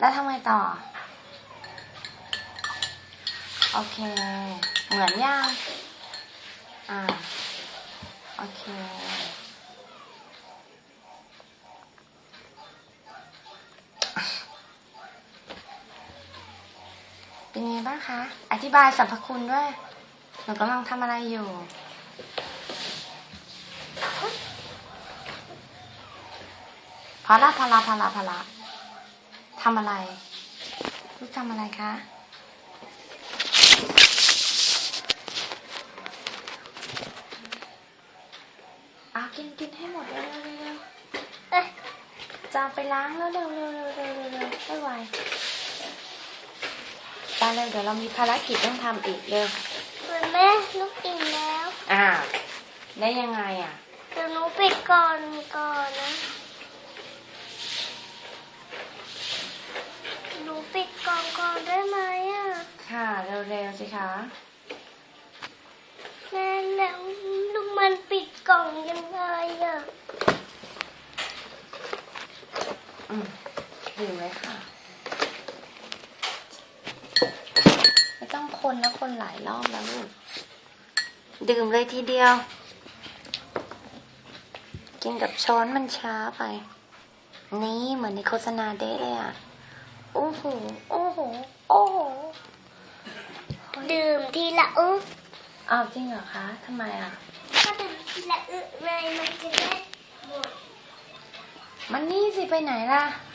แล้วทำไงต่อ โอเค เหมือนยังอ่า โอเค เป็นไงบ้างคะ อธิบายสรรพคุณด้วย หนูกำลังทำอะไรอยู่พอละพอละพอละพอละ ทำอะไร ลูกทำอะไรคะ เอากินกินให้หมดเร็วเร็วเร็วเร็วเอ๊ะจะเอาไปล้างแล้วเร็วเร็วเร็วเร็วเร็วเร็วไม่ไหวไปเลยเดี๋ยวเรามีภารกิจต้องทำอีกเร็วเหมือนแม่ลูกอิ่มแล้ว อ่า ได้ยังไงอะ เดี๋ยวหนูปิดก่อนก่อนนะ หนูปิดกล่องก่อนได้ไหมอะ ค่ะ เร็วๆ สิคะแม่แล้วลูกมันปิดกล่องยังไงอะอืมดื่มเลยค่ะ ไม่ต้องคนนะคนหลายรอบแล้วลูก ดื่มเลยทีเดียว กินกับช้อนมันช้าไป นี่เหมือนในโฆษณาเด้เลยอะ โอ้โห โอ้โห โอ้โห ดื่มทีละอึกอ้าวจริงเหรอคะทำไมอะ ถ้าดื่มทีละอึกเลยมันจะได้หมดมันนี่สิไปไหนล่ะม